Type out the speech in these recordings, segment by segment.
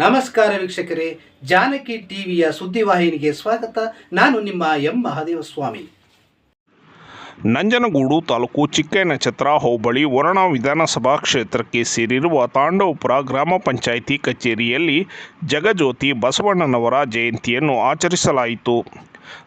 ನಮಸ್ಕಾರ ವೀಕ್ಷಕರೇ, ಜಾನಕಿ ಟಿವಿಯ ಸುದ್ದಿವಾಹಿನಿಗೆ ಸ್ವಾಗತ. ನಾನು ನಿಮ್ಮ ಎಂ. ಮಹಾದೇವ ಸ್ವಾಮಿ ನಂಜನಗೂಡು ತಾಲೂಕು ಚಿಕ್ಕನಛತ್ರ ಹೋಬಳಿ ವರುಣ ವಿಧಾನಸಭಾ ಕ್ಷೇತ್ರಕ್ಕೆ ಸೇರಿರುವ ತಾಂಡವಪುರ ಗ್ರಾಮ ಪಂಚಾಯಿತಿ ಕಚೇರಿಯಲ್ಲಿ ಜಗಜ್ಯೋತಿ ಬಸವಣ್ಣನವರ ಜಯಂತಿಯನ್ನು ಆಚರಿಸಲಾಯಿತು.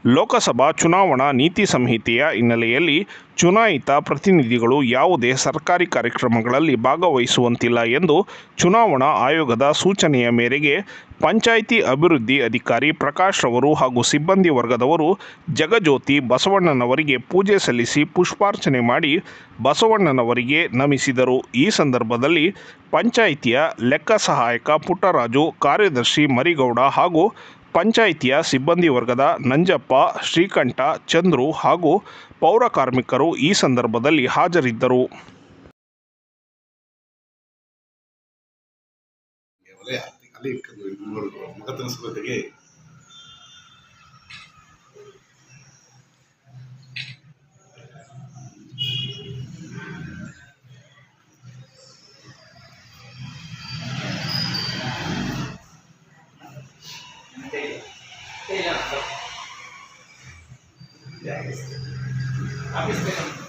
ಲೋಕಸಭಾ ಚುನಾವಣಾ ನೀತಿ ಸಂಹಿತೆಯ ಹಿನ್ನೆಲೆಯಲ್ಲಿ ಚುನಾಯಿತ ಪ್ರತಿನಿಧಿಗಳು ಯಾವುದೇ ಸರ್ಕಾರಿ ಕಾರ್ಯಕ್ರಮಗಳಲ್ಲಿ ಭಾಗವಹಿಸುವಂತಿಲ್ಲ ಎಂದು ಚುನಾವಣಾ ಆಯೋಗದ ಸೂಚನೆಯ ಮೇರೆಗೆ ಪಂಚಾಯಿತಿ ಅಭಿವೃದ್ಧಿ ಅಧಿಕಾರಿ ಪ್ರಕಾಶ್ ರವರು ಹಾಗೂ ಸಿಬ್ಬಂದಿ ವರ್ಗದವರು ಜಗಜ್ಯೋತಿ ಬಸವಣ್ಣನವರಿಗೆ ಪೂಜೆ ಸಲ್ಲಿಸಿ ಪುಷ್ಪಾರ್ಚನೆ ಮಾಡಿ ಬಸವಣ್ಣನವರಿಗೆ ನಮಿಸಿದರು. ಈ ಸಂದರ್ಭದಲ್ಲಿ ಪಂಚಾಯಿತಿಯ ಲೆಕ್ಕ ಸಹಾಯಕ ಪುಟ್ಟರಾಜು, ಕಾರ್ಯದರ್ಶಿ ಮರಿಗೌಡ ಹಾಗೂ ಪಂಚಾಯಿತಿಯ ಸಿಬ್ಬಂದಿ ವರ್ಗದ ನಂಜಪ್ಪ ಶ್ರೀಕಂಠ ಚಂದ್ರು ಹಾಗೂ ಪೌರ ಕಾರ್ಮಿಕರು ಈ ಸಂದರ್ಭದಲ್ಲಿ ಹಾಜರಿದ್ದರು. ಅಲ್ಲಿ Yeah. I'm just